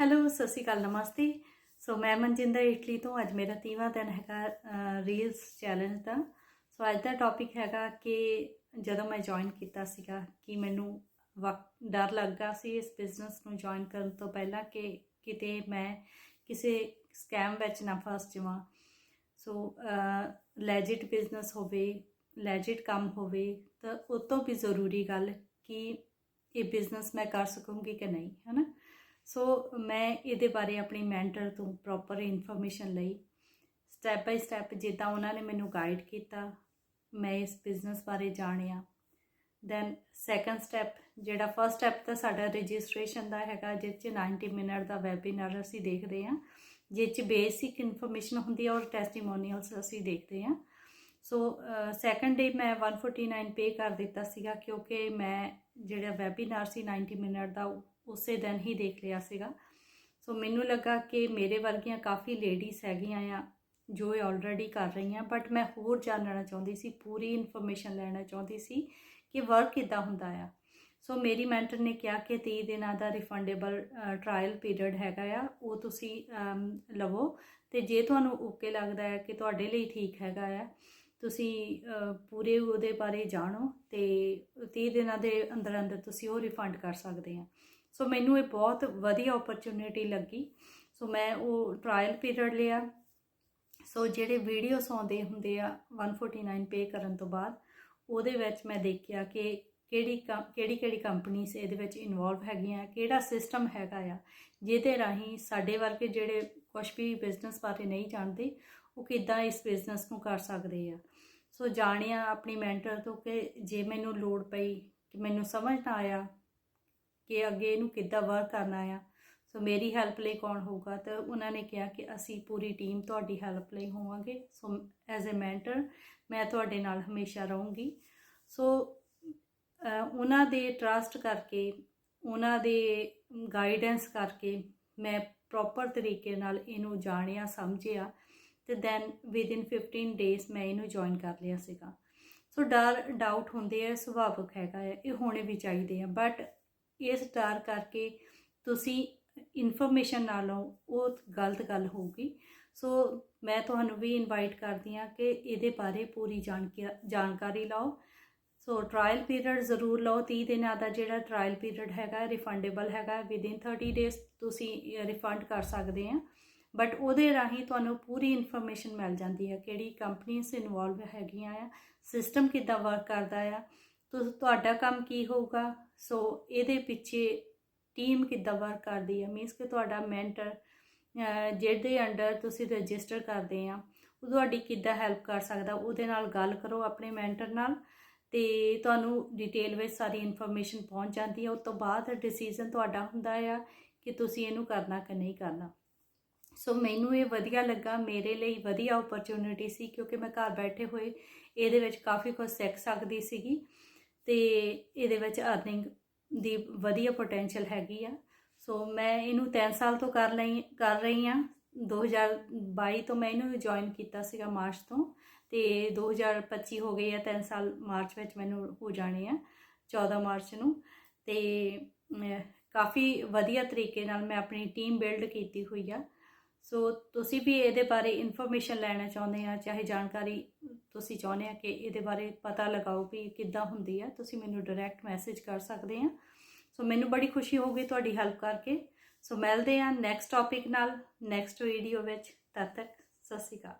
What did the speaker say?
Hello, ਸਤਿ ਸ਼੍ਰੀ ਅਕਾਲ, ਨਮਸਤੇ। ਸੋ ਮੈਂ Manjinder Italy ਤੋਂ, ਅੱਜ ਮੇਰਾ ਤੀਵਾਂ ਦਿਨ ਹੈਗਾ ਰੀਲਸ ਚੈਲੰਜ ਦਾ। ਸੋ ਅੱਜ ਦਾ ਟੌਪਿਕ ਹੈਗਾ ਕਿ ਜਦੋਂ ਮੈਂ ਜੁਆਇਨ ਕੀਤਾ ਸੀਗਾ, ਕਿ ਮੈਨੂੰ ਵਕ, ਡਰ ਲੱਗਾ ਸੀ ਇਸ ਬਿਜ਼ਨਸ ਨੂੰ ਜੁਆਇਨ ਕਰਨ ਤੋਂ ਪਹਿਲਾਂ ਕਿ ਕਿਤੇ ਮੈਂ ਕਿਸੇ ਸਕੈਮ ਵਿੱਚ ਨਾ ਫਸ ਜਾਵਾਂ। ਸੋ ਲੈਜਿਟ ਬਿਜ਼ਨਸ ਹੋਵੇ ਲੈਜਿਟ ਕੰਮ ਹੋਵੇ, ਤਾਂ ਉਹ ਤੋਂ ਵੀ ਜ਼ਰੂਰੀ ਗੱਲ ਕਿ ਇਹ ਬਿਜ਼ਨਸ ਮੈਂ ਕਰ ਸਕੂੰਗੀ ਕਿ ਨਹੀਂ ਹੈ ਨਾ ਸੋ ਮੈਂ ਇਹਦੇ ਬਾਰੇ ਆਪਣੀ ਮੈਂਟਰ ਤੋਂ ਪ੍ਰੋਪਰ ਇਨਫੋਰਮੇਸ਼ਨ ਲਈ ਸਟੈਪ ਬਾਈ ਸਟੈਪ ਜਿੱਦਾਂ ਉਹਨਾਂ ਨੇ ਮੈਨੂੰ ਗਾਈਡ ਕੀਤਾ, ਮੈਂ ਇਸ ਬਿਜ਼ਨਸ ਬਾਰੇ ਜਾਣਿਆ। ਦੈਨ ਸੈਕੰਡ ਸਟੈਪ ਜਿਹੜਾ ਫਰਸਟ ਸਟੈਪ ਤਾਂ ਸਾਡਾ ਰਜਿਸਟ੍ਰੇਸ਼ਨ ਦਾ ਹੈਗਾ, ਜਿਸ 'ਚ 90 ਮਿੰਟ ਦਾ ਵੈਬਿਨਾਰ ਅਸੀਂ ਦੇਖਦੇ ਹਾਂ, ਜਿਸ 'ਚ ਬੇਸਿਕ ਇਨਫੋਰਮੇਸ਼ਨ ਹੁੰਦੀ ਹੈ ਔਰ ਟੈਸਟੀਮੋਨੀਅਲਸ ਅਸੀਂ ਦੇਖਦੇ ਹਾਂ। ਸੋ ਸੈਕੰਡ ਡੇ ਮੈਂ 149 ਪੇ ਕਰ ਦਿੱਤਾ ਸੀਗਾ, ਕਿਉਂਕਿ ਮੈਂ ਜਿਹੜਾ ਵੈਬਿਨਾਰ ਸੀ 90 ਮਿੰਟ ਦਾ ਉਸੇ ਦਿਨ ਹੀ ਦੇਖ ਲਿਆ ਸੀਗਾ। ਸੋ ਮੈਨੂੰ ਲੱਗਾ ਕਿ ਮੇਰੇ ਵਰਗੀਆਂ ਕਾਫੀ ਲੇਡੀਜ਼ ਹੈਗੀਆਂ ਆ, ਜੋ ਇਹ ਆਲਰੇਡੀ ਕਰ ਰਹੀਆਂ ਬਟ ਮੈਂ ਹੋਰ ਜਾਣਨਾ ਚਾਹੁੰਦੀ ਸੀ, ਪੂਰੀ ਇਨਫੋਰਮੇਸ਼ਨ ਲੈਣਾ ਚਾਹੁੰਦੀ ਸੀ ਕਿ ਵਰਕ ਕਿੱਦਾਂ ਹੁੰਦਾ ਆ। ਸੋ ਮੇਰੀ ਮੈਂਟਰ ਨੇ ਕਿਹਾ ਕਿ 30 ਦਿਨਾਂ ਦਾ ਰਿਫੰਡੇਬਲ ਟ੍ਰਾਇਲ ਪੀਰੀਅਡ ਹੈਗਾ ਆ, ਉਹ ਤੁਸੀਂ ਲਵੋ। ਤੇ ਜੇ ਤੁਹਾਨੂੰ ਓਕੇ ਲੱਗਦਾ ਹੈ ਕਿ ਤੁਹਾਡੇ ਲਈ ਠੀਕ ਹੈਗਾ ਆ, ਤੁਸੀਂ ਪੂਰੇ ਉਹਦੇ ਬਾਰੇ ਜਾਣੋ ਤੇ 30 ਦਿਨਾਂ ਦੇ ਅੰਦਰ ਅੰਦਰ ਤੁਸੀਂ ਉਹ ਰਿਫੰਡ ਕਰ ਸਕਦੇ ਆ। ਸੋ ਮੈਨੂੰ ਇਹ ਬਹੁਤ ਵਧੀਆ ਓਪਰਚੁਨਿਟੀ ਲੱਗੀ। ਸੋ ਮੈਂ ਉਹ ਟ੍ਰਾਇਲ ਪੀਰੀਅਡ ਲਿਆ। ਸੋ ਜਿਹੜੇ ਵੀਡੀਓਸ ਆਉਂਦੇ ਹੁੰਦੇ ਆ 149 ਪੇ ਕਰਨ ਤੋਂ ਬਾਅਦ, ਉਹਦੇ ਵਿੱਚ ਮੈਂ ਦੇਖਿਆ ਕਿ ਕਿਹੜੀ ਕਿਹੜੀ ਕਿਹੜੀ ਕੰਪਨੀਆਂ ਇਹਦੇ ਵਿੱਚ ਇਨਵੋਲਵ ਹੈਗੀਆਂ, ਕਿਹੜਾ ਸਿਸਟਮ ਹੈਗਾ ਆ, ਜਿਹਦੇ ਰਾਹੀਂ ਸਾਡੇ ਵਰਗੇ ਜਿਹੜੇ ਕੁਝ ਵੀ ਬਿਜ਼ਨਸ ਬਾਰੇ ਨਹੀਂ ਜਾਣਦੇ, ਉਹ ਕਿੱਦਾਂ ਇਸ ਬਿਜ਼ਨਸ ਨੂੰ ਕਰ ਸਕਦੇ ਆ। ਸੋ ਜਾਣਿਆ ਆਪਣੀ ਮੈਂਟਰ ਤੋਂ ਕਿ ਜੇ ਮੈਨੂੰ ਲੋੜ ਪਈ, ਕਿ ਮੈਨੂੰ ਸਮਝ ਨਾ ਆਇਆ ਕਿ ਅੱਗੇ ਇਹਨੂੰ ਕਿੱਦਾਂ ਵਰਕ ਕਰਨਾ ਆ। ਸੋ ਮੇਰੀ ਹੈਲਪ ਲਈ ਕੌਣ ਹੋਊਗਾ? ਤਾਂ ਉਹਨਾਂ ਨੇ ਕਿਹਾ ਕਿ ਅਸੀਂ ਪੂਰੀ ਟੀਮ ਤੁਹਾਡੀ ਹੈਲਪ ਲਈ ਹੋਵਾਂਗੇ। ਸੋ ਐਜ਼ ਅ ਮੈਂਟਰ ਮੈਂ ਤੁਹਾਡੇ ਨਾਲ ਹਮੇਸ਼ਾ ਰਹੂੰਗੀ। ਸੋ ਉਹਨਾਂ ਦੇ ਟਰਸਟ ਕਰਕੇ, ਉਹਨਾਂ ਦੇ ਗਾਈਡੈਂਸ ਕਰਕੇ ਮੈਂ ਪ੍ਰੋਪਰ ਤਰੀਕੇ ਨਾਲ ਇਹਨੂੰ ਜਾਣਿਆ, ਸਮਝਿਆ। ਤੇ ਦੈਨ ਵਿਦਿਨ 15 ਡੇਜ਼ ਮੈਂ ਇਹਨੂੰ ਜੁਆਇਨ ਕਰ ਲਿਆ ਸੀਗਾ। ਸੋ ਡਰ ਡਾਊਟ ਹੁੰਦੇ ਆ ਸੁਭਾਵਿਕ ਹੈਗਾ ਹੈ ਇਹ ਹੋਣੇ ਵੀ ਚਾਹੀਦੇ ਆ। ਬਟ ਇਸ ਡਰ ਕਰਕੇ ਤੁਸੀਂ ਇਨਫੋਰਮੇਸ਼ਨ ਨਾ ਲਓ ਉਹ ਗਲਤ ਗੱਲ ਹੋਊਗੀ। ਸੋ ਮੈਂ ਤੁਹਾਨੂੰ ਵੀ ਇਨਵਾਈਟ ਕਰਦੀ ਹਾਂ ਕਿ ਇਹਦੇ ਬਾਰੇ ਪੂਰੀ ਜਾਣਕਾਰੀ ਲਓ। ਸੋ ਟ੍ਰਾਇਲ ਪੀਰੀਅਡ ਜ਼ਰੂਰ ਲਓ। 30 ਦਿਨਾਂ ਦਾ ਜਿਹੜਾ ਟ੍ਰਾਇਲ ਪੀਰੀਅਡ ਹੈਗਾ ਰਿਫੰਡੇਬਲ ਹੈਗਾ ਵਿਦਿਨ 30 ਡੇਜ਼ ਤੁਸੀਂ ਰਿਫੰਡ ਕਰ ਸਕਦੇ ਆ ਬਟ ਉਹਦੇ ਰਾਹੀਂ ਤੁਹਾਨੂੰ ਪੂਰੀ ਇਨਫੋਰਮੇਸ਼ਨ ਮਿਲ ਜਾਂਦੀ ਹੈ ਕਿਹੜੀ ਕੰਪਨੀਆਂ ਇਨਵੋਲਵ ਹੈਗੀਆਂ ਆ ਸਿਸਟਮ ਕਿੱਦਾਂ ਵਰਕ ਕਰਦਾ ਆ। ਤੁਹਾਡਾ ਕੰਮ ਕੀ ਹੋਊਗਾ? ਸੋ ਇਹਦੇ ਪਿੱਛੇ ਟੀਮ ਕਿੱਦਾਂ ਵਰਕ ਕਰਦੀ ਹੈ ਮੀਨਸ ਕਿ ਤੁਹਾਡਾ ਮੈਂਟਰ ਜਿਹਦੇ ਅੰਡਰ ਤੁਸੀਂ ਰਜਿਸਟਰ ਕਰਦੇ ਆ, ਉਹ ਤੁਹਾਡੀ ਕਿੱਦਾਂ ਹੈਲਪ ਕਰ ਸਕਦਾ? ਉਹਦੇ ਨਾਲ ਗੱਲ ਕਰੋ ਆਪਣੇ ਮੈਂਟਰ ਨਾਲ ਤੇ ਤੁਹਾਨੂੰ ਡਿਟੇਲ ਵਿੱਚ ਸਾਰੀ ਇਨਫੋਰਮੇਸ਼ਨ ਪਹੁੰਚ ਜਾਂਦੀ ਹੈ ਉਸ ਤੋਂ ਬਾਅਦ ਡਿਸੀਜਨ ਤੁਹਾਡਾ ਹੁੰਦਾ ਆ ਕਿ ਤੁਸੀਂ ਇਹਨੂੰ ਕਰਨਾ ਕਿ ਨਹੀਂ ਕਰਨਾ। ਸੋ ਮੈਨੂੰ ਇਹ ਵਧੀਆ ਲੱਗਾ। ਮੇਰੇ ਲਈ ਵਧੀਆ ਓਪਰਚੁਨਿਟੀ ਸੀ ਕਿਉਂਕਿ ਮੈਂ ਘਰ ਬੈਠੇ ਹੋਏ ਇਹਦੇ ਵਿੱਚ ਕਾਫੀ ਕੁਝ ਸਿੱਖ ਸਕਦੀ ਸੀਗੀ। ਤੇ ਇਹਦੇ ਵਿੱਚ ਅਰਨਿੰਗ ਦੀ ਵਧੀਆ ਪੋਟੈਂਸ਼ੀਅਲ ਹੈਗੀ ਆ। ਸੋ ਮੈਂ ਇਹਨੂੰ 3 ਸਾਲ ਤੋਂ ਕਰ ਲਈ, ਕਰ ਰਹੀ ਆ 2022 ਤੋਂ ਮੈਂ ਇਹਨੂੰ ਜੁਆਇਨ ਕੀਤਾ ਸੀਗਾ ਮਾਰਚ ਤੋਂ ਤੇ 2025 ਹੋ ਗਏ ਆ 3 ਸਾਲ ਮਾਰਚ ਵਿੱਚ ਮੈਨੂੰ ਹੋ ਜਾਣੇ ਆ 14 ਮਾਰਚ ਨੂੰ। ਤੇ ਕਾਫੀ ਵਧੀਆ ਤਰੀਕੇ ਨਾਲ ਮੈਂ ਆਪਣੀ ਟੀਮ ਬਿਲਡ ਕੀਤੀ ਹੋਈ ਆ। ਸੋ ਤੁਸੀਂ ਵੀ ਇਹਦੇ ਬਾਰੇ ਇਨਫੋਰਮੇਸ਼ਨ ਲੈਣਾ ਚਾਹੁੰਦੇ ਆ, ਚਾਹੇ ਜਾਣਕਾਰੀ ਤੁਸੀਂ ਚਾਹੁੰਦੇ ਆ ਕਿ ਇਹਦੇ ਬਾਰੇ ਪਤਾ ਲਗਾਓ ਵੀ ਕਿੱਦਾਂ ਹੁੰਦੀ ਆ, ਤੁਸੀਂ ਮੈਨੂੰ ਡਾਇਰੈਕਟ ਮੈਸੇਜ ਕਰ ਸਕਦੇ ਆ। ਸੋ ਮੈਨੂੰ ਬੜੀ ਖੁਸ਼ੀ ਹੋਊਗੀ ਤੁਹਾਡੀ ਹੈਲਪ ਕਰਕੇ। ਸੋ ਮਿਲਦੇ ਆ ਨੈਕਸਟ ਟਾਪਿਕ ਨਾਲ ਨੈਕਸਟ ਵੀਡੀਓ ਵਿੱਚ। ਤਦ ਤੱਕ ਸਤਿ ਸ਼੍ਰੀ ਅਕਾਲ।